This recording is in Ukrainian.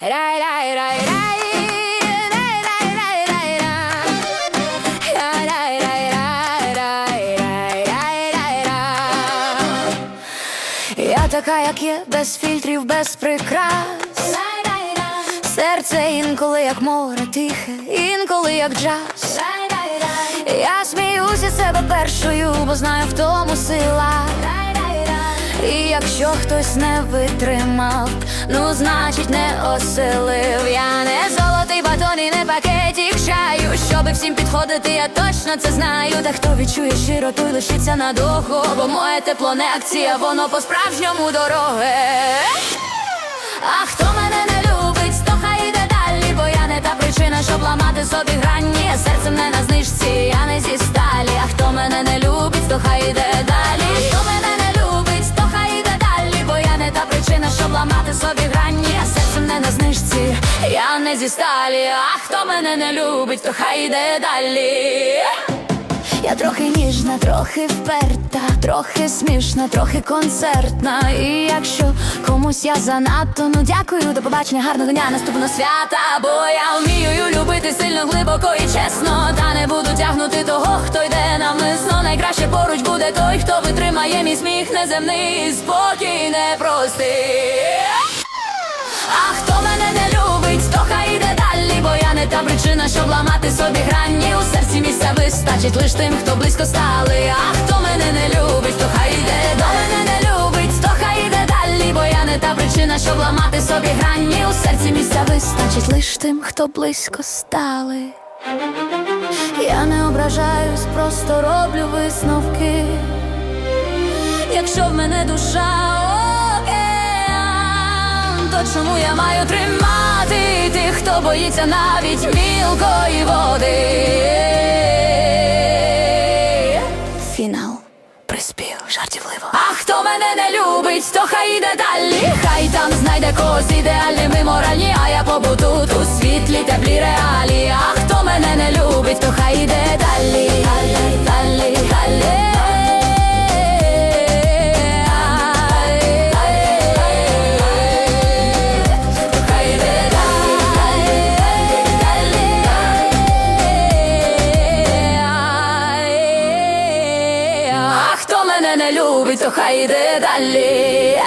рай рай рай рай Я така, як є, без фільтрів, без прикрас. Серце інколи, як море тихе, інколи як джаз. Я сміюся себе першою, бо знаю в тому сила. І якщо хтось не витримав, ну значить не осилив. Я не золотий батон і не пакетик чаю. Щоби всім підходити, я точно це знаю. Та хто відчує щиро, той лишиться надовго. Бо моє тепло не акція, воно по-справжньому дороге. А хто мене не любить, то хай йде далі, бо я не та причина, щоб ламати собі грані. Серцем не на знижці, я не зі сталі. А хто мене не любить, то хай йде не зі сталі. А хто мене не любить, то хай йде далі. Я трохи ніжна, трохи вперта, трохи смішна, трохи концертна. І якщо комусь я занадто, ну дякую, до побачення, гарного дня, наступного свята. Бо я вмію любити сильно, глибоко і чесно. Та не буду тягнути того, хто йде навмисно. Найкраще поруч буде той, хто витримає мій сміх неземний, спокій непростий. А ламати грані. У серці місця вистачить лиш тим, хто близько стали. А хто мене не любить, то хай йде до мене не любить, то хай йде далі, бо я не та причина, щоб ламати собі грані. У серці місця вистачить лиш тим, хто близько стали. Я не ображаюсь, просто роблю висновки. Якщо в мене душа океан, то чому я маю тримати тих, хто боїться навіть мілкої води? Фінал приспів жартівливо. А хто мене не любить, то хай іде далі. Хай там знайде когось ідеальними моральні, а я побуду тут у світлі теплі реалії. А хто мене не любить, то хай йде мене не любить, то хай йде далі.